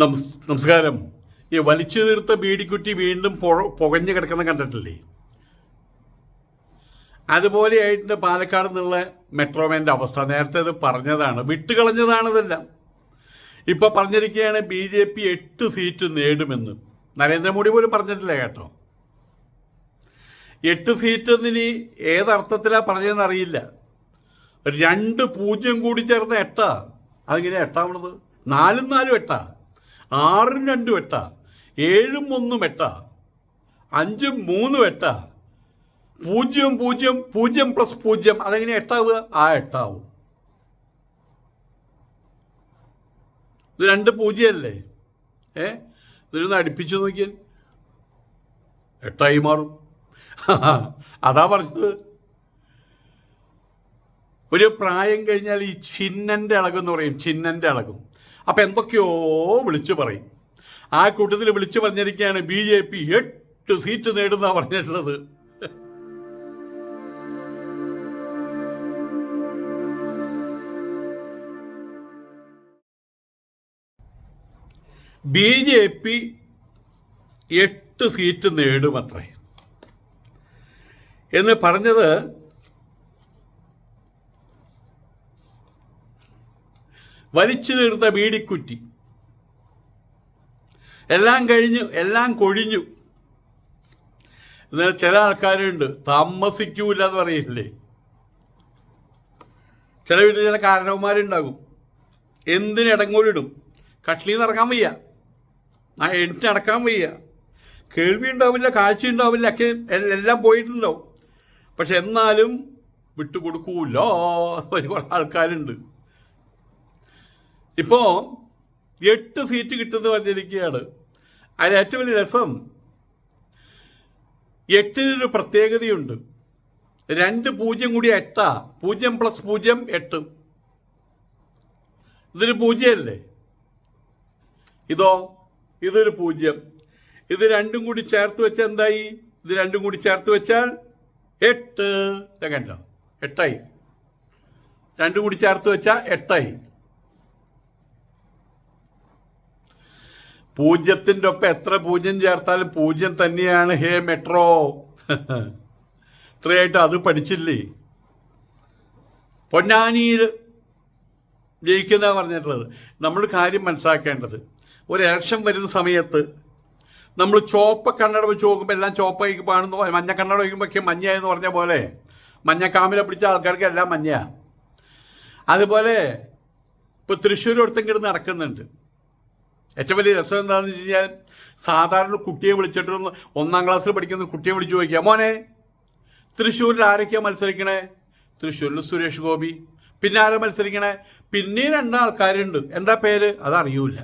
നമസ് നമസ്കാരം. ഈ വലിച്ചു തീർത്ത ബീഡിക്കുറ്റി വീണ്ടും പുകഞ്ഞു കിടക്കുന്ന കണ്ടിട്ടില്ലേ? അതുപോലെയായിട്ട് പാലക്കാട് നിന്നുള്ള മെട്രോമാന്റെ അവസ്ഥ. നേരത്തെ ഇത് പറഞ്ഞതാണ് വിട്ടുകളഞ്ഞതാണ് ഇതെല്ലാം. ഇപ്പൊ പറഞ്ഞിരിക്കുകയാണ് ബി ജെ പി എട്ട് സീറ്റ് നേടുമെന്ന്. നരേന്ദ്രമോദി പോലും പറഞ്ഞിട്ടില്ല കേട്ടോ. എട്ട് സീറ്റ് ഇനി ഏതർത്ഥത്തിലാണ് പറഞ്ഞതെന്ന് അറിയില്ല. രണ്ട് പൂജ്യം കൂടി ചേർന്ന എട്ടാ. അതിങ്ങനെ എട്ടാവണത്? നാലും നാലും എട്ടാ. ആറും രണ്ടും എട്ട. ഏഴും ഒന്നും എട്ട. അഞ്ചും മൂന്നും എട്ട. പൂജ്യം പൂജ്യം പൂജ്യം പ്ലസ് പൂജ്യം. അതെങ്ങനെ എട്ടാവുക? ആ എട്ടാവും. ഇത് രണ്ട് പൂജ്യമല്ലേ? ഏ? ഇതിലൊന്ന് അടുപ്പിച്ചു നോക്കിയാൽ എട്ടായി മാറും. അതാ പറഞ്ഞത്. ഒരു പ്രായം കഴിഞ്ഞാൽ ഈ ചിഹ്നന്റെ അളകെന്ന് പറയും. ചിഹ്നന്റെ ഇളകും. അപ്പം എന്തൊക്കെയോ വിളിച്ചു പറയും. ആ കൂട്ടത്തിൽ വിളിച്ചു പറഞ്ഞിരിക്കുകയാണ് ബി ജെ പി എട്ട് സീറ്റ് നേടുന്ന പറഞ്ഞിട്ടുള്ളത്. ബി ജെ പി എട്ട് സീറ്റ് നേടുമത്രേ. എന്ന് പറഞ്ഞത് വലിച്ചു തീർത്ത ബീഡിക്കുറ്റി എല്ലാം കഴിഞ്ഞു എല്ലാം കൊഴിഞ്ഞു. എന്നാൽ ചില ആൾക്കാരുണ്ട് താമസിക്കൂല എന്ന് പറയില്ലേ? ചില വീട്ടിൽ ചില കാരണവന്മാരുണ്ടാകും. എന്തിനിടങ്ങോലിടും കട്ടിലിൽ നിന്ന് ഇറങ്ങാൻ വയ്യ. ആ എണിച്ച് നടക്കാൻ വയ്യ. കേൾവി ഉണ്ടാവില്ല കാഴ്ച ഉണ്ടാവില്ല ഒക്കെ എല്ലാം പോയിട്ടുണ്ടാവും. പക്ഷെ എന്നാലും വിട്ടുകൊടുക്കൂല്ലോ ഒരുപാട് ആൾക്കാരുണ്ട്. ഇപ്പോ എട്ട് സീറ്റ് കിട്ടുന്നു പറഞ്ഞിരിക്കുകയാണ്. അതിന് ഏറ്റവും വലിയ രസം എട്ടിനൊരു പ്രത്യേകതയുണ്ട്. രണ്ട് പൂജ്യം കൂടി എട്ടാ. പൂജ്യം പ്ലസ് പൂജ്യം എട്ട്. ഇതൊരു പൂജ്യമല്ലേ? ഇതോ ഇതൊരു പൂജ്യം. ഇത് രണ്ടും കൂടി ചേർത്ത് വെച്ചാൽ എന്തായി? ഇത് രണ്ടും കൂടി ചേർത്ത് വെച്ചാൽ എട്ട്. കണ്ടോ? എട്ടായി. രണ്ടും കൂടി ചേർത്ത് വെച്ചാൽ എട്ടായി. പൂജ്യത്തിന്റെ ഒപ്പം എത്ര പൂജ്യം ചേർത്താലും പൂജ്യം തന്നെയാണ്. Hey metro. ഇത്രയായിട്ട് അത് പഠിച്ചില്ലേ? പൊന്നാനിയിൽ ജയിക്കുന്ന പറഞ്ഞിട്ടുള്ളത്. നമ്മൾ കാര്യം മനസ്സിലാക്കേണ്ടത്. ഒരു ഇലക്ഷൻ വരുന്ന സമയത്ത് നമ്മൾ ചോപ്പ കണ്ണട വെച്ച് നോക്കുമ്പോൾ എല്ലാം ചോപ്പായി കാണുന്നു. മഞ്ഞ കണ്ണട വയ്ക്കുമ്പോഴൊക്കെ മഞ്ഞയെന്ന് പറഞ്ഞ പോലെ മഞ്ഞക്കാമിലെ പിടിച്ച ആൾക്കാർക്ക് എല്ലാം മഞ്ഞയാണ് അതുപോലെ ഇപ്പോൾ തൃശ്ശൂർ ഒരുത്തെങ്കിലും നടക്കുന്നുണ്ട്. ഏറ്റവും വലിയ രസം എന്താണെന്ന് വെച്ച് കഴിഞ്ഞാൽ സാധാരണ കുട്ടിയെ വിളിച്ചിട്ട് ഒന്നാം ക്ലാസ്സിൽ പഠിക്കുന്ന കുട്ടിയെ വിളിച്ചു ചോദിക്കുക മോനെ തൃശ്ശൂരിൽ ആരൊക്കെയാണ് മത്സരിക്കണേ? തൃശ്ശൂരിൽ സുരേഷ് ഗോപി. പിന്നെ ആരാ മത്സരിക്കണേ? പിന്നെ രണ്ടാൾക്കാരുണ്ട് എന്താ പേര്? അതറിയൂല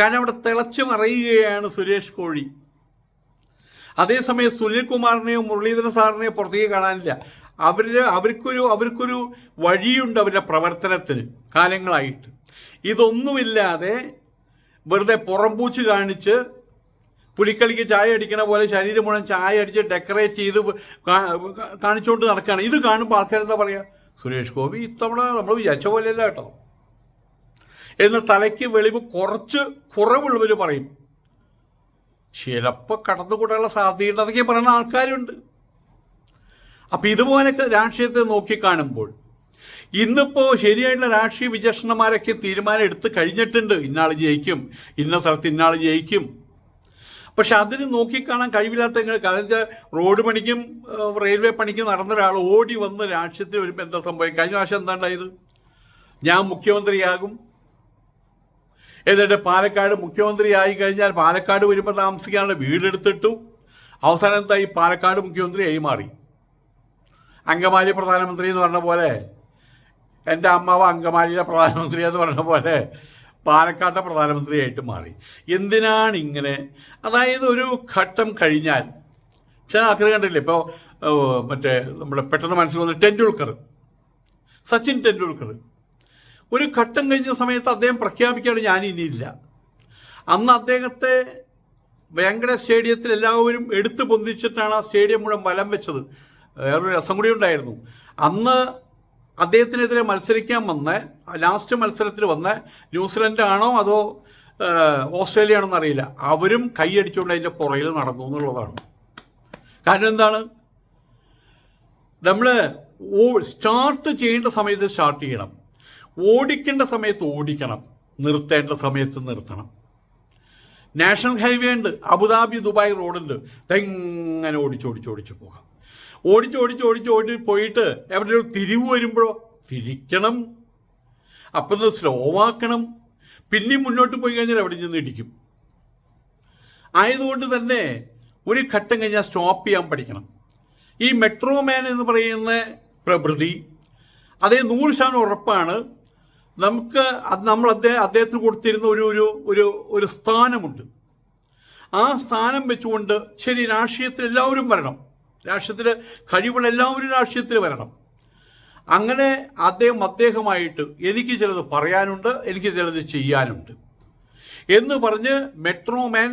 കാരണം അവിടെ തിളച്ചു മറയുകയാണ് സുരേഷ് കോഴി. അതേസമയം സുനിൽ കുമാറിനെയോ മുരളീധരൻ സാറിനെയോ പുറത്തേക്ക് കാണാനില്ല. അവരുടെ അവർക്കൊരു അവർക്കൊരു വഴിയുണ്ട് അവരുടെ പ്രവർത്തനത്തിന് കാലങ്ങളായിട്ട്. ഇതൊന്നുമില്ലാതെ വെറുതെ പുറംപൂച്ച് കാണിച്ച് പുലിക്കളിക്ക് ചായ അടിക്കണ പോലെ ശരീരം മുഴുവൻ ചായ അടിച്ച് ഡെക്കറേറ്റ് ചെയ്ത് കാണിച്ചുകൊണ്ട് നടക്കുകയാണ് ഇത് കാണുമ്പോൾ ആൾക്കാരെന്താ പറയുക സുരേഷ് ഗോപി ഇത്തവണ നമ്മൾ വിചാരിച്ച പോലെയല്ല കേട്ടോ. എന്ന് തലയ്ക്ക് വെളിവ് കുറച്ച് കുറവുള്ളവർ പറയും. ചിലപ്പോൾ കടന്നുകൂടാനുള്ള സാധ്യതയുണ്ട്. അതൊക്കെ പറയുന്ന ആൾക്കാരുണ്ട്. അപ്പം ഇതുപോലൊക്കെ രാഷ്ട്രീയത്തെ നോക്കിക്കാണുമ്പോൾ ഇന്നിപ്പോ ശരിയായിട്ടുള്ള രാഷ്ട്രീയ വിചക്ഷണന്മാരൊക്കെ തീരുമാനം എടുത്ത് കഴിഞ്ഞിട്ടുണ്ട്. ഇന്നാൾ ജയിക്കും. ഇന്ന സ്ഥലത്ത് ഇന്നാൾ ജയിക്കും. പക്ഷെ അതിന് നോക്കിക്കാണാൻ കഴിവില്ലാത്ത നിങ്ങൾ കാരണം റോഡ് പണിക്കും റെയിൽവേ പണിക്കും നടന്ന ഒരാൾ ഓടി വന്ന് രാഷ്ട്രീയത്തിൽ വരുമ്പോൾ എന്താ സംഭവിക്കും കഴിഞ്ഞ പ്രാവശ്യം എന്താ ഉണ്ടായത് ഞാൻ മുഖ്യമന്ത്രിയാകും. എന്നിട്ട് പാലക്കാട് മുഖ്യമന്ത്രി ആയി കഴിഞ്ഞാൽ പാലക്കാട് വരുമ്പോൾ താമസിക്കാനുള്ള വീടെടുത്തിട്ടു. അവസാനം എന്തായി? പാലക്കാട് മുഖ്യമന്ത്രിയായി മാറി. അങ്കമാലി പ്രധാനമന്ത്രി എന്ന് പറഞ്ഞ പോലെ എന്റെ അമ്മാവ് അങ്കമാലിയിലെ പ്രധാനമന്ത്രി എന്ന് പറഞ്ഞ പോലെ പാലക്കാട്ടെ പ്രധാനമന്ത്രിയായിട്ട് മാറി. എന്തിനാണ് ഇങ്ങനെ? അതായത് ഒരു ഘട്ടം കഴിഞ്ഞാൽ ചില ആൾക്കാർ കണ്ടില്ലേ? ഇപ്പോൾ മറ്റേ നമ്മുടെ പെട്ടെന്ന് മനസ്സിൽ വന്ന ടെണ്ടുൽക്കർ സച്ചിൻ ടെൻഡുൽക്കർ ഒരു ഘട്ടം കഴിഞ്ഞ സമയത്ത് അദ്ദേഹം പ്രഖ്യാപിക്കുകയാണ് ഞാൻ ഇനിയില്ല. അന്ന് അദ്ദേഹത്തെ വെങ്കട സ്റ്റേഡിയത്തിൽ എല്ലാവരും എടുത്തു പൊന്തിച്ചിട്ടാണ് ആ സ്റ്റേഡിയം മുഴുവൻ വലം വെച്ചത്. വേറൊരു രസം കൂടി ഉണ്ടായിരുന്നു. അന്ന് അദ്ദേഹത്തിനെതിരെ മത്സരിക്കാൻ വന്ന ലാസ്റ്റ് മത്സരത്തിൽ വന്ന ന്യൂസിലൻഡ് ആണോ അതോ ഓസ്ട്രേലിയ ആണെന്ന് അറിയില്ല. അവരും കൈയടിച്ചുകൊണ്ട് അതിന്റെ പുറകിൽ നടന്നു എന്നുള്ളതാണ്. കാരണം എന്താണ്? നമ്മൾ ഓ സ്റ്റാർട്ട് ചെയ്യേണ്ട സമയത്ത് സ്റ്റാർട്ട് ചെയ്യണം. ഓടിക്കേണ്ട സമയത്ത് ഓടിക്കണം. നിർത്തേണ്ട സമയത്ത് നിർത്തണം. നാഷണൽ ഹൈവേ ഉണ്ട്. അബുദാബി ദുബായ് റോഡുണ്ട്. തെങ്ങനെ ഓടിച്ച് ഓടിച്ച് ഓടിച്ച് പോകാം. ഓടിച്ച് ഓടിച്ച് ഓടി പോയിട്ട് എവിടെ തിരിവ് വരുമ്പോഴോ തിരിക്കണം. അപ്പം സ്ലോ ആക്കണം പിന്നെയും മുന്നോട്ട് പോയി കഴിഞ്ഞാൽ എവിടെ ചെന്ന് ഇടിക്കും. ആയതുകൊണ്ട് തന്നെ ഒരു ഘട്ടം കഴിഞ്ഞാൽ സ്റ്റോപ്പ് ചെയ്യാൻ പഠിക്കണം. ഈ മെട്രോ മാൻ എന്ന് പറയുന്ന പ്രവൃത്തി അതേ നൂറ് ശതമാനം ഉറപ്പാണ്. നമുക്ക് അത് നമ്മൾ അദ്ദേഹം അദ്ദേഹത്തിന് കൊടുത്തിരുന്ന ഒരു ഒരു ഒരു ഒരു സ്ഥാനമുണ്ട്. ആ സ്ഥാനം വെച്ചുകൊണ്ട് ശരി രാഷ്ട്രീയത്തിൽ എല്ലാവരും വരണം. രാഷ്ട്രീയത്തിൽ കഴിവുള്ള എല്ലാവരും രാഷ്ട്രീയത്തിൽ വരണം. അങ്ങനെ അദ്ദേഹം അദ്ദേഹമായിട്ട് എനിക്ക് ചിലത് പറയാനുണ്ട് എനിക്ക് ചിലത് ചെയ്യാനുണ്ട്. എന്ന് പറഞ്ഞ് മെട്രോമാൻ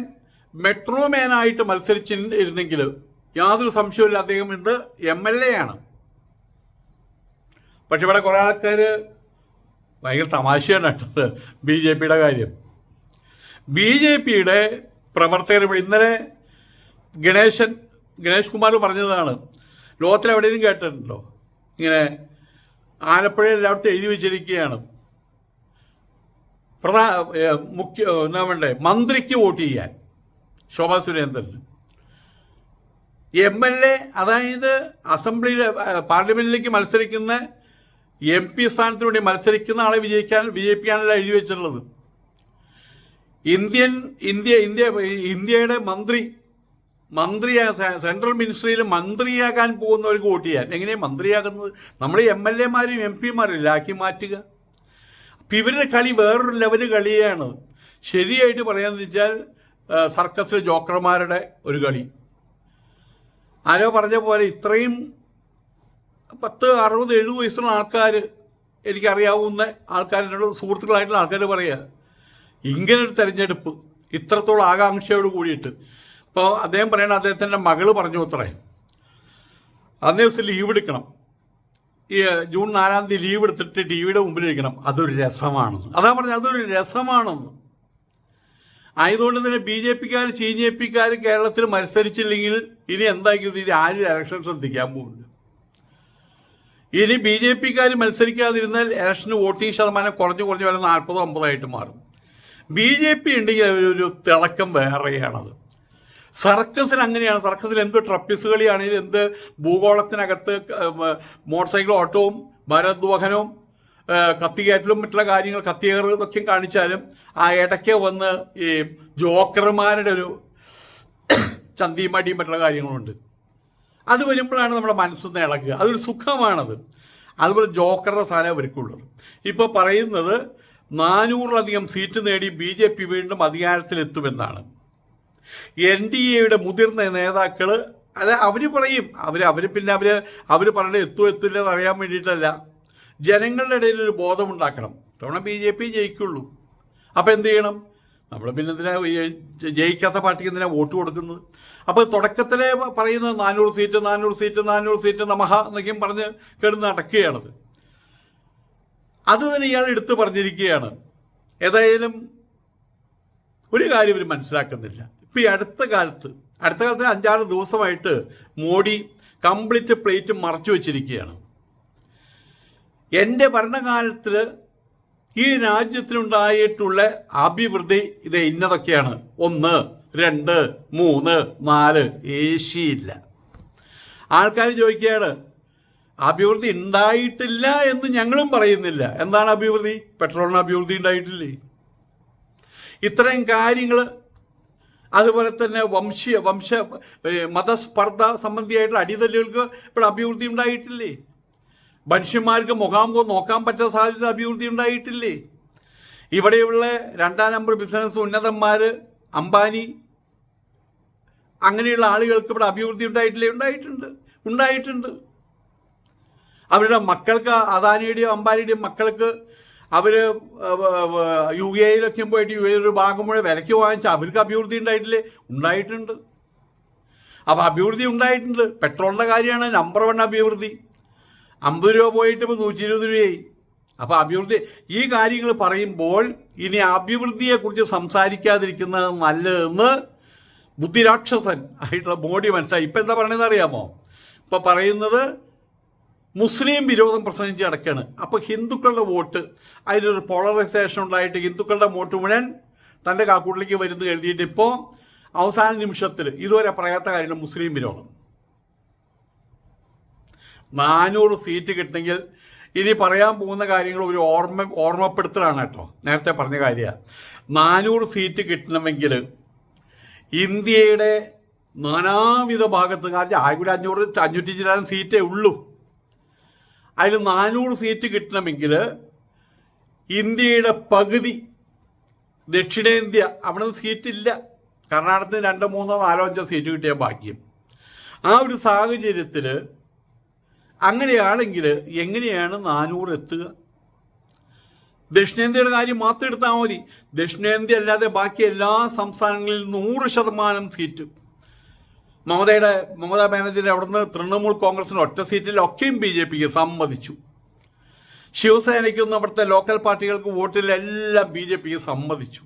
മെട്രോമാനായിട്ട് മത്സരിച്ചിരുന്നെങ്കിൽ യാതൊരു സംശയമില്ല അദ്ദേഹം ഇന്ന് എം എൽ എ ആണ്. പക്ഷെ ഇവിടെ കുറേ ആൾക്കാർ ഭയങ്കര തമാശയാണ് കേട്ടത് ബി ജെ പിയുടെ കാര്യം. ബി ജെ പിയുടെ പ്രവർത്തകർ ഇന്നലെ ഗണേശൻ ഗണേഷ് കുമാർ പറഞ്ഞതാണ്. ലോകത്തിൽ എവിടെയും കേട്ടിട്ടുണ്ടോ ഇങ്ങനെ ആലപ്പുഴയിൽ എല്ലായിടത്തും എഴുതി വെച്ചിരിക്കുകയാണ്. പ്രധാന മുഖ്യ എന്താ വേണ്ടേ മന്ത്രിക്ക് വോട്ട് ചെയ്യാൻ. ശോഭാ സുരേന്ദ്രന്. എം എൽ എ അതായത് അസംബ്ലിയിൽ പാർലമെന്റിലേക്ക് മത്സരിക്കുന്ന എം പി സ്ഥാനത്തിന് വേണ്ടി മത്സരിക്കുന്ന ആളെ വിജയിക്കാൻ വിജയിപ്പിക്കാനല്ല എഴുതി വെച്ചിട്ടുള്ളത്. ഇന്ത്യൻ ഇന്ത്യ ഇന്ത്യ ഇന്ത്യയുടെ മന്ത്രി മന്ത്രിയാ സെൻട്രൽ മിനിസ്ട്രിയിൽ മന്ത്രിയാകാൻ പോകുന്നവർക്ക് വോട്ട് ചെയ്യാൻ. എങ്ങനെയാണ് മന്ത്രിയാകുന്നത്? നമ്മൾ എം എൽ എമാരും എം പിമാരും ആക്കി മാറ്റുക. അപ്പം ഇവരുടെ കളി വേറൊരു ലെവൽ കളിയാണ്. ശരിയായിട്ട് പറയാന്ന് വെച്ചാൽ സർക്കസ് സർക്കസിലെ ജോക്കർമാരുടെ ഒരു കളി. ആരോ പറഞ്ഞ പോലെ ഇത്രയും പത്ത് അറുപത് എഴുപത് വയസ്സുള്ള ആൾക്കാർ എനിക്കറിയാവുന്ന ആൾക്കാരോട് സുഹൃത്തുക്കളായിട്ടുള്ള ആൾക്കാർ പറയുക ഇങ്ങനൊരു തെരഞ്ഞെടുപ്പ് ഇത്രത്തോളം ആകാംക്ഷയോട് കൂടിയിട്ട് അപ്പോൾ അദ്ദേഹം പറയണ അദ്ദേഹത്തിന്റെ മകൾ പറഞ്ഞു അത്രേ. അന്നേ ദിവസം ലീവ് എടുക്കണം. ഈ ജൂൺ നാലാം തീയതി ലീവ് എടുത്തിട്ട് ടി വിയുടെ മുമ്പിലിരിക്കണം. അതൊരു രസമാണ് അതാ പറഞ്ഞത് അതൊരു രസമാണെന്ന്. ആയതുകൊണ്ട് തന്നെ ബി ജെ പിക്കാർ സി ജെ പിക്കാർ കേരളത്തിൽ മത്സരിച്ചില്ലെങ്കിൽ ഇനി എന്തായിരിക്കും? ഇനി ആരും ഇലക്ഷൻ ശ്രദ്ധിക്കാൻ പോകുന്നു ഇനി ബി ജെ പിക്കാർ മത്സരിക്കാതിരുന്നാൽ ഇലക്ഷന് വോട്ടിംഗ് ശതമാനം കുറഞ്ഞു കുറഞ്ഞു വരെ നാൽപ്പതോ അമ്പതായിട്ട് മാറും. ബി ജെ പി ഉണ്ടെങ്കിൽ ഒരു തിളക്കം വേറെയാണത്. സർക്കസിൽ അങ്ങനെയാണ്. സർക്കസിൽ എന്ത് ട്രപ്പിസ് കളിയാണെങ്കിലും എന്ത് ഭൂഗോളത്തിനകത്ത് മോട്ടോർ സൈക്കിൾ ഓട്ടവും ഭരദ്വഹനവും കത്തികയറ്റലും മറ്റുള്ള കാര്യങ്ങൾ കത്തിയേറ് ഇതൊക്കെ കാണിച്ചാലും ആ ഇടയ്ക്ക് വന്ന് ഈ ജോക്കർമാരുടെ ഒരു ചന്തിയും മടിയും മറ്റുള്ള കാര്യങ്ങളുണ്ട്. അത് വരുമ്പോഴാണ് നമ്മുടെ മനസ്സൊന്ന് ഇളക്കുക. അതൊരു സുഖമാണത്. അതുപോലെ ജോക്കറുടെ സ്ഥാനം അവർക്കുള്ളത്. ഇപ്പോൾ പറയുന്നത് നാനൂറിലധികം സീറ്റ് നേടി ബി ജെ പി വീണ്ടും അധികാരത്തിലെത്തുമെന്നാണ്. എൻ ഡി എയുടെ മുതിർന്ന നേതാക്കൾ അത് അവർ പറയും. അവർ അവർ പിന്നെ അവർ അവർ പറഞ്ഞ എത്തും എത്തില്ല എന്ന് അറിയാൻ വേണ്ടിയിട്ടല്ല. ജനങ്ങളുടെ ഇടയിൽ ഒരു ബോധമുണ്ടാക്കണം. തവണ ബി ജെ പി ജയിക്കുള്ളൂ. അപ്പോൾ എന്ത് ചെയ്യണം? നമ്മൾ പിന്നെ എന്തിനാ ജയിക്കാത്ത പാർട്ടിക്ക് എന്തിനാ വോട്ട് കൊടുക്കുന്നത്? അപ്പോൾ തുടക്കത്തിലെ പറയുന്നത് നാനൂറ് സീറ്റ് നാനൂറ് സീറ്റ് നാനൂറ് സീറ്റ് നമഹ എന്നൊക്കെയും പറഞ്ഞ് കിടന്ന് നടക്കുകയാണത്. അത് തന്നെ ഇയാൾ എടുത്തു പറഞ്ഞിരിക്കുകയാണ്. ഏതായാലും ഒരു കാര്യം ഇവർ മനസ്സിലാക്കുന്നില്ല. ഇപ്പം ഈ അടുത്ത കാലത്ത് അടുത്ത കാലത്ത് അഞ്ചാറ് ദിവസമായിട്ട് മോഡി കംപ്ലീറ്റ് പ്ലേറ്റ് മറച്ചു വെച്ചിരിക്കുകയാണ്. എന്റെ ഭരണകാലത്തിൽ ഈ രാജ്യത്തിനുണ്ടായിട്ടുള്ള അഭിവൃദ്ധി ഇത് ഇന്നതൊക്കെയാണ്. ഒന്ന് രണ്ട് മൂന്ന് നാല് ഏശിയില്ല. ആൾക്കാർ ചോദിക്കുകയാണ് അഭിവൃദ്ധി ഉണ്ടായിട്ടില്ല എന്ന് ഞങ്ങളും പറയുന്നില്ല. എന്താണ് അഭിവൃദ്ധി? പെട്രോളിന് അഭിവൃദ്ധി ഉണ്ടായിട്ടില്ലേ? ഇത്രയും കാര്യങ്ങൾ അതുപോലെ തന്നെ വംശീയ വംശ മതസ്പർദ്ധ സംബന്ധിയായിട്ടുള്ള അടിതല്ലുകൾക്ക് ഇപ്പോൾ അഭിവൃദ്ധി ഉണ്ടായിട്ടില്ലേ? മനുഷ്യന്മാർക്ക് മുഖാമുഖം നോക്കാൻ പറ്റാത്ത സാഹചര്യം അഭിവൃദ്ധി ഉണ്ടായിട്ടില്ലേ? ഇവിടെയുള്ള രണ്ടാം നമ്പർ ബിസിനസ് ഉന്നതന്മാർ അംബാനി അങ്ങനെയുള്ള ആളുകൾക്ക് ഇവിടെ അഭിവൃദ്ധി ഉണ്ടായിട്ടില്ലേ? ഉണ്ടായിട്ടുണ്ട്. ഉണ്ടായിട്ടുണ്ട്. അവരുടെ മക്കൾക്ക് അദാനിയുടെയും അംബാനിയുടെയും മക്കൾക്ക് അവർ യു എയിലൊക്കെ പോയിട്ട് യു എ ഒരു ഭാഗം മുഴുവൻ വിലയ്ക്ക് വാങ്ങിച്ച അവർക്ക് അഭിവൃദ്ധി ഉണ്ടായിട്ടില്ലേ? ഉണ്ടായിട്ടുണ്ട്. അപ്പോൾ അഭിവൃദ്ധി ഉണ്ടായിട്ടുണ്ട്. പെട്രോളിന്റെ കാര്യമാണ് നമ്പർ വൺ അഭിവൃദ്ധി. അമ്പത് രൂപ പോയിട്ട് ഇപ്പോൾ നൂറ്റി ഇരുപത് രൂപയായി. അപ്പോൾ അഭിവൃദ്ധി ഈ കാര്യങ്ങൾ പറയുമ്പോൾ ഇനി അഭിവൃദ്ധിയെക്കുറിച്ച് സംസാരിക്കാതിരിക്കുന്നത് നല്ലതെന്ന് ബുദ്ധിരാക്ഷസൻ ആയിട്ടുള്ള മോഡി മനസ്സിലായി. ഇപ്പം എന്താ പറയണതെന്ന് അറിയാമോ? ഇപ്പം പറയുന്നത് മുസ്ലിം വിരോധം പ്രസംഗിച്ച് കിടക്കുകയാണ് അപ്പോൾ ഹിന്ദുക്കളുടെ വോട്ട് അതിലൊരു പോളറൈസേഷൻ ഉണ്ടായിട്ട് ഹിന്ദുക്കളുടെ വോട്ട് മുഴുവൻ തന്റെ കാക്കൂട്ടിലേക്ക് വരുന്നു എഴുതിയിട്ട് ഇപ്പോൾ അവസാന നിമിഷത്തിൽ ഇതുവരെ പറയാത്ത കാര്യമാണ് മുസ്ലിം വിരോധം. നാനൂറ് സീറ്റ് കിട്ടണമെങ്കിൽ ഇനി പറയാൻ പോകുന്ന കാര്യങ്ങൾ ഒരു ഓർമ്മ ഓർമ്മപ്പെടുത്തലാണ് കേട്ടോ. നേരത്തെ പറഞ്ഞ കാര്യമാണ് നാനൂറ് സീറ്റ് കിട്ടണമെങ്കിൽ ഇന്ത്യയുടെ നാനാവിധ ഭാഗത്ത് കാരണം ആയിക്കൂടെ അഞ്ഞൂറ് അഞ്ഞൂറ്റി ചില്ലാനും സീറ്റേ ഉള്ളൂ. അതിൽ നാനൂറ് സീറ്റ് കിട്ടണമെങ്കിൽ ഇന്ത്യയുടെ പകുതി ദക്ഷിണേന്ത്യ അവിടെ നിന്ന് സീറ്റില്ല കർണാടകത്തിന് രണ്ടോ മൂന്നോ നാലോ അഞ്ചോ സീറ്റ് കിട്ടിയ ഭാഗ്യം. ആ ഒരു സാഹചര്യത്തിൽ അങ്ങനെയാണെങ്കിൽ എങ്ങനെയാണ് നാനൂറ് എത്തുക? ദക്ഷിണേന്ത്യയുടെ കാര്യം മാത്രം എടുത്താൽ മതി. ദക്ഷിണേന്ത്യ അല്ലാതെ ബാക്കി എല്ലാ സംസ്ഥാനങ്ങളിലും നൂറ് ശതമാനം സീറ്റ്. മമതയുടെ മമതാ ബാനർജിയുടെ അവിടുന്ന് തൃണമൂൽ കോൺഗ്രസിന് ഒറ്റ സീറ്റിലൊക്കെയും ബി ജെ പിക്ക് സമ്മതിച്ചു. ശിവസേനയ്ക്കൊന്നും അവിടുത്തെ ലോക്കൽ പാർട്ടികൾക്ക് വോട്ടിലെല്ലാം ബി ജെ പിക്ക് സമ്മതിച്ചു.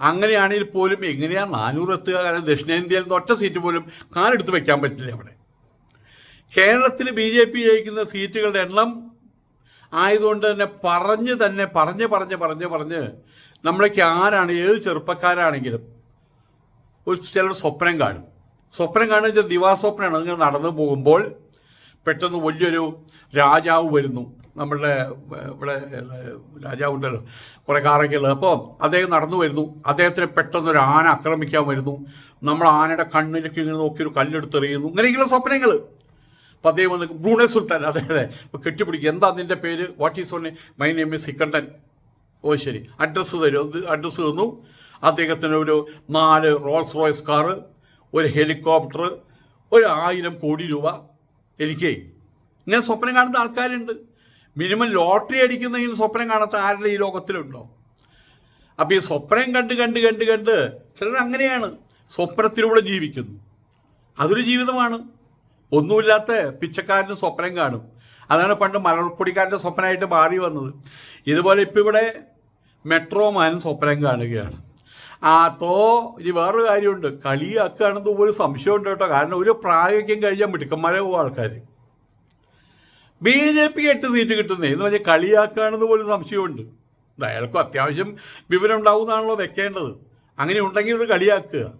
അങ്ങനെയാണെങ്കിൽ പോലും എങ്ങനെയാണ് നാനൂറ് എത്തുക കാരണം ദക്ഷിണേന്ത്യയിൽ നിന്ന് ഒറ്റ സീറ്റ് പോലും കാലെടുത്ത് വെക്കാൻ പറ്റില്ല അവിടെ. കേരളത്തിൽ ബി ജെ പി ജയിക്കുന്ന സീറ്റുകളുടെ എണ്ണം ആയതുകൊണ്ട് തന്നെ പറഞ്ഞ് തന്നെ പറഞ്ഞ് പറഞ്ഞ് പറഞ്ഞ് പറഞ്ഞ് നമ്മളേക്ക് ആരാണ് ഏത് ചെറുപ്പക്കാരാണെങ്കിലും ഒരു ചിലർ സ്വപ്നം കാണും. സ്വപ്നം കാണുന്ന ദിവാസ്വപ്നമാണ് നിങ്ങൾ നടന്നു പോകുമ്പോൾ പെട്ടെന്ന് വലിയൊരു രാജാവ് വരുന്നു. നമ്മളുടെ ഇവിടെ ഏർ, രാജാവ് ഉണ്ടല്ലോ. കുറേ കാറൊക്കെ ഉള്ളത്. അപ്പോൾ അദ്ദേഹം നടന്നു വരുന്നു. അദ്ദേഹത്തിന് പെട്ടെന്ന് ഒരു ആന ആക്രമിക്കാൻ വരുന്നു. നമ്മൾ ആനയുടെ കണ്ണിലേക്ക് ഇങ്ങനെ നോക്കി ഒരു കല്ലെടുത്തെറിയുന്നു ഇങ്ങനെയൊക്കെയുള്ള സ്വപ്നങ്ങൾ അപ്പോൾ അദ്ദേഹം വന്ന് ബ്രൂണെ സുൽത്താൻ. അതെ അതെ. അപ്പോൾ കെട്ടിപ്പിടിക്കുക. എന്താ നിന്റെ പേര്? What is on my name is സിക്കണ്ടൻ ഓ ശരി. അഡ്രസ്സ് തരും. അഡ്രസ്സ് തന്നു അദ്ദേഹത്തിന് ഒരു നാല് റോൾസ് റോയ്സ് കാറ് ഒരു ഹെലികോപ്റ്റർ ഒരു ആയിരം കോടി രൂപ. എനിക്ക് ഇങ്ങനെ സ്വപ്നം കാണുന്ന ആൾക്കാരുണ്ട്. മിനിമം ലോട്ടറി അടിക്കുന്നെങ്കിലും സ്വപ്നം കാണാത്ത ആരുടെ ഈ ലോകത്തിലുണ്ടോ? അപ്പോൾ ഈ സ്വപ്നം കണ്ട് കണ്ട് കണ്ട് കണ്ട് ചിലർ അങ്ങനെയാണ്. സ്വപ്നത്തിലൂടെ ജീവിക്കുന്നു. അതൊരു ജീവിതമാണ്. ഒന്നുമില്ലാത്ത പിച്ചക്കാരന് സ്വപ്നം കാണും. അതാണ് പണ്ട് മലർപ്പൊടിക്കാരന്റെ സ്വപ്നമായിട്ട് മാറി വന്നത്. ഇതുപോലെ ഇപ്പം ഇവിടെ മെട്രോമാൻ സ്വപ്നം കാണുകയാണ്. ആ തോ ഇനി വേറൊരു കാര്യമുണ്ട്. കളിയാക്കുകയാണെന്ന് ഒരു സംശയമുണ്ട് കേട്ടോ. കാരണം ഒരു പ്രായോഗികം കഴിഞ്ഞാൽ മിടുക്കന്മാരെ പോകും ആൾക്കാർ ബി ജെ പി എട്ട് സീറ്റ് കിട്ടുന്നേ. എന്ന് പറഞ്ഞാൽ കളിയാക്കുകയാണെന്ന് പോലും സംശയമുണ്ട് അയാൾക്കും അത്യാവശ്യം വിവരം ഉണ്ടാവുന്നതാണല്ലോ വെക്കേണ്ടത്. അങ്ങനെ ഉണ്ടെങ്കിൽ ഇത് കളിയാക്കുക.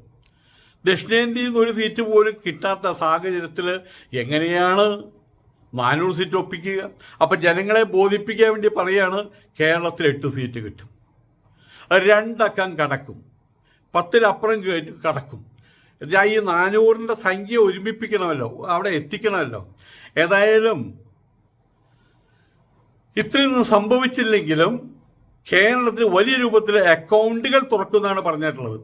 ദക്ഷിണേന്ത്യയിൽ നിന്ന് ഒരു സീറ്റ് പോലും കിട്ടാത്ത സാഹചര്യത്തിൽ എങ്ങനെയാണ് നാനൂറ് സീറ്റ് ഒപ്പിക്കുക? അപ്പം ജനങ്ങളെ ബോധിപ്പിക്കാൻ വേണ്ടി പറയാണ് കേരളത്തിൽ എട്ട് സീറ്റ് കിട്ടും. രണ്ടക്കം കടക്കും. പത്തിലപ്പുറം കേ- കടക്കും. എന്നാൽ ഈ നാനൂറിന്റെ സംഖ്യ ഒരുമിപ്പിക്കണമല്ലോ. അവിടെ എത്തിക്കണമല്ലോ. ഏതായാലും ഇത്രയൊന്നും സംഭവിച്ചില്ലെങ്കിലും കേരളത്തിൽ വലിയ രൂപത്തിൽ അക്കൗണ്ടുകൾ തുറക്കുന്നതാണ് പറഞ്ഞിട്ടുള്ളത്.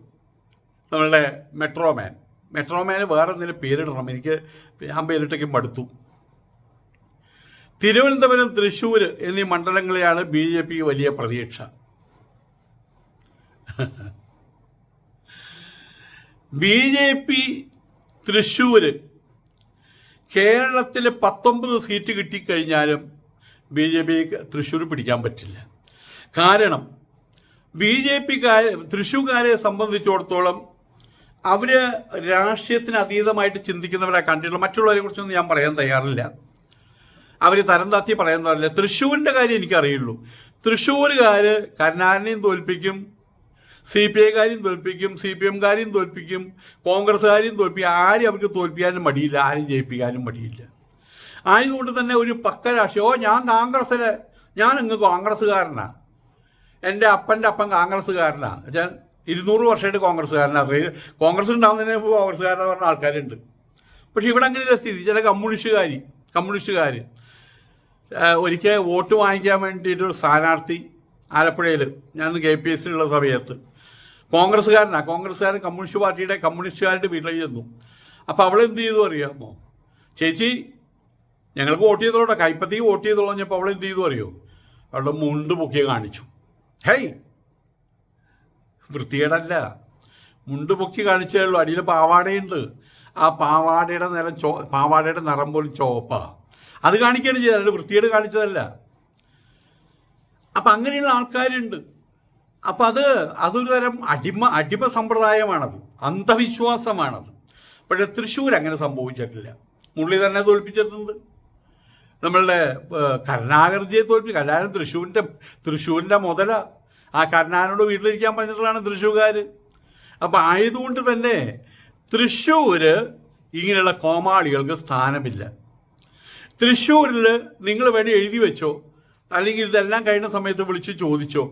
നമ്മളുടെ മെട്രോമാൻ. മെട്രോമാന് വേറെ എന്തെങ്കിലും പേരിടണം. എനിക്ക് ഞാൻ പേരിട്ടേക്കും മടുത്തു. തിരുവനന്തപുരം തൃശ്ശൂർ എന്നീ മണ്ഡലങ്ങളെയാണ് ബി ജെ വലിയ പ്രതീക്ഷ. ബി ജെ പി തൃശ്ശൂർ കേരളത്തിൽ പത്തൊമ്പത് സീറ്റ് കിട്ടിക്കഴിഞ്ഞാലും ബി ജെ പി തൃശ്ശൂർ പിടിക്കാൻ പറ്റില്ല. കാരണം ബി ജെ പിക്കാരെ തൃശ്ശൂർക്കാരെ സംബന്ധിച്ചിടത്തോളം അവർ രാഷ്ട്രീയത്തിന് അതീതമായിട്ട് ചിന്തിക്കുന്നവരെ കണ്ടിട്ടുള്ള മറ്റുള്ളവരെ കുറിച്ചൊന്നും ഞാൻ പറയാൻ തയ്യാറില്ല. അവർ തരം താത്തി പറയാൻ തയ്യാറില്ല തൃശ്ശൂരിന്റെ കാര്യം എനിക്കറിയുള്ളൂ. തൃശ്ശൂരുകാർ കരുണാകരനെയും തോൽപ്പിക്കും സി പി ഐക്കാരെയും തോൽപ്പിക്കും സി പി എംകാരെയും തോൽപ്പിക്കും കോൺഗ്രസ്സുകാരെയും തോൽപ്പിക്കും. ആരും അവർക്ക് തോൽപ്പിക്കാനും മടിയില്ല ആരും ജയിപ്പിക്കാനും മടിയില്ല. ആയതുകൊണ്ട് തന്നെ ഒരു പക്ക രാഷ്ട്രീയം ഓ ഞാൻ കോൺഗ്രസ്സിലെ ഞാൻ ഇങ്ങ് കോൺഗ്രസ്സുകാരനാണ് എന്റെ അപ്പന്റെ അപ്പൻ കോൺഗ്രസ്സുകാരനാണ് ഞാൻ ഇരുന്നൂറ് വർഷമായിട്ട് കോൺഗ്രസ്സുകാരനാണ് കോൺഗ്രസ് ഉണ്ടാകുന്നതിന് മുമ്പ് കോൺഗ്രസ്സുകാരനെ പറഞ്ഞ ആൾക്കാരുണ്ട്. പക്ഷെ ഇവിടെ അങ്ങനെ സ്ഥിതി. ചില കമ്മ്യൂണിസ്റ്റുകാർ കമ്മ്യൂണിസ്റ്റുകാർ ഒരിക്കൽ വോട്ട് വാങ്ങിക്കാൻ വേണ്ടിയിട്ടൊരു സ്ഥാനാർത്ഥി ആലപ്പുഴയിൽ ഞാൻ കെ പി എസ് ഉള്ള സമയത്ത് കോൺഗ്രസ്സുകാരനാണ് കോൺഗ്രസ്സുകാരൻ കമ്മ്യൂണിസ്റ്റ് പാർട്ടിയുടെ കമ്മ്യൂണിസ്റ്റുകാരുടെ വീട്ടിലേക്ക് ചെന്നു. അപ്പോൾ അവൾ എന്ത് ചെയ്തു അറിയാമോ? ചേച്ചി ഞങ്ങൾക്ക് വോട്ട് ചെയ്തോളൂ കൈപ്പത്തിക്ക് വോട്ട് ചെയ്തോളൂ പറഞ്ഞപ്പോൾ അവൾ എന്ത് ചെയ്തു അറിയോ? അവളുടെ മുണ്ട് പൊക്കിയെ കാണിച്ചു. ഹേയ്! വൃത്തികേടല്ല. മുണ്ട് പൊക്കി കാണിച്ചേ ഉള്ളൂ. അടിയിൽ പാവാടയുണ്ട്. ആ പാവാടയുടെ നിലം ചോ പാവാടയുടെ നിറം പോലും ചോപ്പാ അത് കാണിക്കുകയാണ് ചെയ്തത്. വൃത്തികേട് കാണിച്ചതല്ല. അപ്പം അങ്ങനെയുള്ള ആൾക്കാരുണ്ട്. അപ്പം അത് അതൊരു തരം അടിമ അടിമ സമ്പ്രദായമാണത്. അന്ധവിശ്വാസമാണത്. പക്ഷേ തൃശ്ശൂർ അങ്ങനെ സംഭവിച്ചിട്ടില്ല. മുള്ളി തന്നെ തോൽപ്പിച്ചിട്ടുണ്ട്. നമ്മളുടെ കരുണാകർജിയെ കരുണാകരജിയെ തോൽപ്പി കരുണാകരൻ തൃശ്ശൂരിന്റെ തൃശ്ശൂരിന്റെ മുതല. ആ കരുണാകരനോട് വീട്ടിലിരിക്കാൻ പറഞ്ഞിട്ടുള്ളതാണ് തൃശ്ശൂർകാർ അപ്പം ആയതുകൊണ്ട് തന്നെ തൃശ്ശൂർ ഇങ്ങനെയുള്ള കോമാളികൾക്ക് സ്ഥാനമില്ല. തൃശ്ശൂരിൽ നിങ്ങൾ വേണ്ടി എഴുതി വെച്ചോ. അല്ലെങ്കിൽ ഇതെല്ലാം കഴിഞ്ഞ സമയത്ത് വിളിച്ച് ചോദിച്ചോ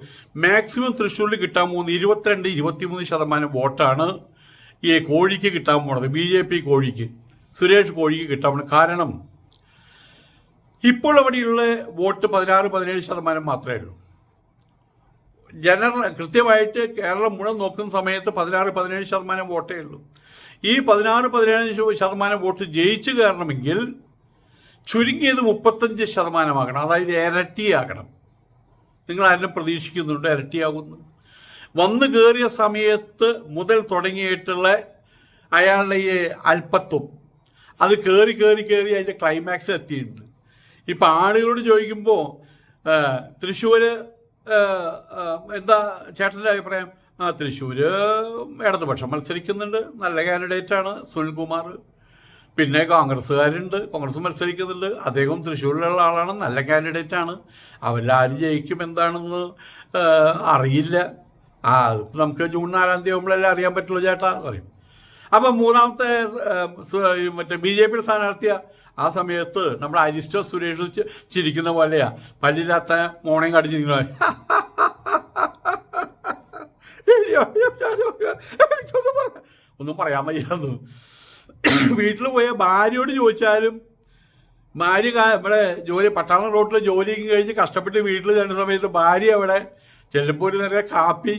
മാക്സിമം തൃശ്ശൂരിൽ കിട്ടാൻ പോകുന്ന ഇരുപത്തിരണ്ട് ഇരുപത്തിമൂന്ന് ശതമാനം വോട്ടാണ് ഈ കോഴിക്ക് കിട്ടാൻ പോണത് ബി ജെ പി കോഴിക്ക് സുരേഷ് കോഴിക്ക് കിട്ടാൻ പോണത്. കാരണം ഇപ്പോൾ അവിടെയുള്ള വോട്ട് പതിനാറ് പതിനേഴ് ശതമാനം മാത്രമേ ഉള്ളൂ. ജനറൽ കൃത്യമായിട്ട് കേരളം മുഴുവൻ നോക്കുന്ന സമയത്ത് പതിനാറ് പതിനേഴ് ശതമാനം വോട്ടേ ഉള്ളൂ. ഈ പതിനാറ് പതിനേഴ് ശതമാനം വോട്ട് ജയിച്ചു കയറണമെങ്കിൽ ചുരുങ്ങിയത് മുപ്പത്തഞ്ച് ശതമാനമാകണം. അതായത് ഇരട്ടിയാകണം. നിങ്ങൾ ആരും പ്രതീക്ഷിക്കുന്നുണ്ട് ഇരട്ടിയാകുന്നു വന്നു കയറിയ സമയത്ത് മുതൽ തുടങ്ങിയിട്ടുള്ള അയാളുടെ ഈ അല്പത്വം അത് കയറി കയറി കയറി അതിന്റെ ക്ലൈമാക്സ് എത്തിയിട്ടുണ്ട്. ഇപ്പം ആളുകളോട് ചോദിക്കുമ്പോൾ തൃശ്ശൂർ എന്താ ചേട്ടന്റെ അഭിപ്രായം? ആ തൃശ്ശൂർ ഇടതുപക്ഷം മത്സരിക്കുന്നുണ്ട്. നല്ല കാൻഡിഡേറ്റാണ് സുനിൽകുമാർ. പിന്നെ കോൺഗ്രസ്സുകാരുണ്ട്. കോൺഗ്രസ് മത്സരിക്കുന്നുണ്ട്. അദ്ദേഹം തൃശ്ശൂരിലുള്ള ആളാണ്. നല്ല കാൻഡിഡേറ്റ് ആണ്. അവരാര് ജയിക്കും എന്താണെന്ന് അറിയില്ല. ആ അതിപ്പോൾ നമുക്ക് ജൂൺ നാലാം തീയതി ആകുമ്പോഴല്ലേ അറിയാൻ പറ്റുള്ളൂ ചേട്ടാ പറയും. അപ്പം മൂന്നാമത്തെ മറ്റേ ബി ജെ പിയുടെ സ്ഥാനാർത്ഥിയ. ആ സമയത്ത് നമ്മൾ അരിസ്റ്റോ സുരേഷ് ചിരിക്കുന്ന പോലെയാ. പല്ലില്ലാത്ത മോണയും കടിച്ചിരിക്കുന്ന ഒന്നും പറയാൻ വയ്യാന്ന്. വീട്ടിൽ പോയ ഭാര്യയോട് ചോദിച്ചാലും ഭാര്യ നമ്മുടെ ജോലി പട്ടാളം റോട്ടിൽ ജോലിയും കഴിഞ്ഞ് കഷ്ടപ്പെട്ട് വീട്ടിൽ ചെല്ലുന്ന സമയത്ത് ഭാര്യ അവിടെ ചെല്ലുമ്പോൾ ഒരു നേരം കാപ്പി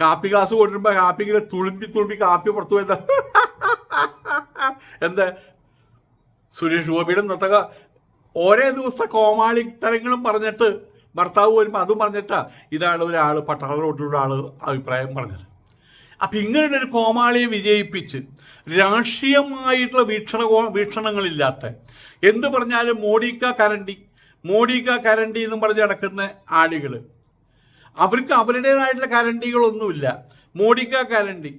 കാപ്പി ഗ്ലാസ് കൊണ്ടുവരുമ്പോൾ കാപ്പി ഇങ്ങനെ തുളുമ്പി തുളുമ്പി കാപ്പി പുറത്തു വരുന്ന എന്താ? സുരേഷ് ഗോപിയുടെ ഇന്നത്തെ ഓരോ ദിവസത്തെ കോമാളിത്തരങ്ങളും പറഞ്ഞിട്ട് ഭർത്താവ് വരുമ്പോൾ അതും പറഞ്ഞിട്ടാ ഇതാണ് ഒരാൾ പട്ടാള റോട്ടിലുള്ള ആൾ അഭിപ്രായം പറഞ്ഞത്. അപ്പം ഇങ്ങനെ ഒരു കോമാളിയെ വിജയിപ്പിച്ച് രാഷ്ട്രീയമായിട്ടുള്ള വീക്ഷണ വീക്ഷണങ്ങളില്ലാത്ത എന്ത് പറഞ്ഞാലും മോഡിക്ക കരണ്ടി മോഡിക്ക കരണ്ടി എന്നും പറഞ്ഞ് നടക്കുന്ന ആളുകൾ അവർക്ക് അവരുടേതായിട്ടുള്ള കരണ്ടികളൊന്നുമില്ല. മോഡിക്ക കരണ്ടി.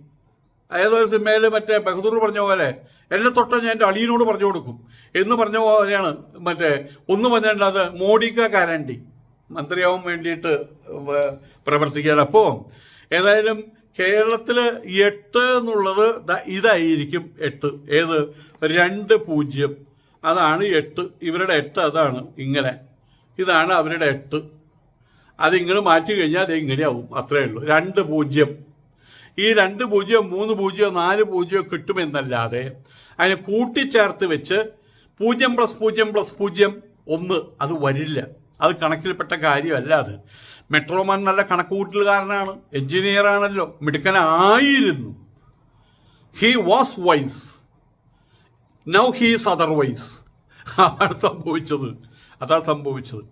ഏതൊരു സിനിമയിൽ മറ്റേ ബഹദൂർ പറഞ്ഞ പോലെ എന്നെ തൊട്ട ഞാൻ എന്റെ അളിയനോട് പറഞ്ഞു കൊടുക്കും എന്ന് പറഞ്ഞ പോലെയാണ് മറ്റേ ഒന്ന് പറഞ്ഞിട്ടുണ്ട് അത് മോഡിക്ക കരണ്ടി. മന്ത്രിയാവാൻ വേണ്ടിയിട്ട് പ്രവർത്തിക്കുകയാണ്. അപ്പോൾ ഏതായാലും കേരളത്തിൽ എട്ട് എന്നുള്ളത് ഇതായിരിക്കും എട്ട്. ഏത്? രണ്ട് പൂജ്യം. അതാണ് എട്ട്. ഇവരുടെ എട്ട് അതാണ് ഇങ്ങനെ. ഇതാണ് അവരുടെ എട്ട്. അതിങ്ങനെ മാറ്റി കഴിഞ്ഞാൽ അത് ഇങ്ങനെയാവും. അത്രയേ ഉള്ളൂ. രണ്ട് പൂജ്യം. ഈ രണ്ട് പൂജ്യം മൂന്ന് പൂജ്യം നാല് പൂജ്യം കിട്ടുമെന്നല്ലാതെ അതിനെ കൂട്ടിച്ചേർത്ത് വെച്ച് പൂജ്യം പ്ലസ് പൂജ്യം പ്ലസ് പൂജ്യം ഒന്ന്. അത് വരില്ല. അത് കണക്കിൽപ്പെട്ട കാര്യമല്ല അത്. മെട്രോമാൻ നല്ല കണക്കുകൂട്ടലുകാരനാണ് എഞ്ചിനീയർ ആണല്ലോ മിടുക്കനായിരുന്നു he was wise now he's otherwise അതാണ് സംഭവിച്ചത്. അതാണ് സംഭവിച്ചത്.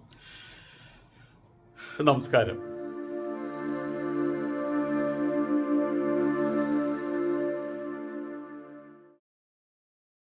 നമസ്കാരം.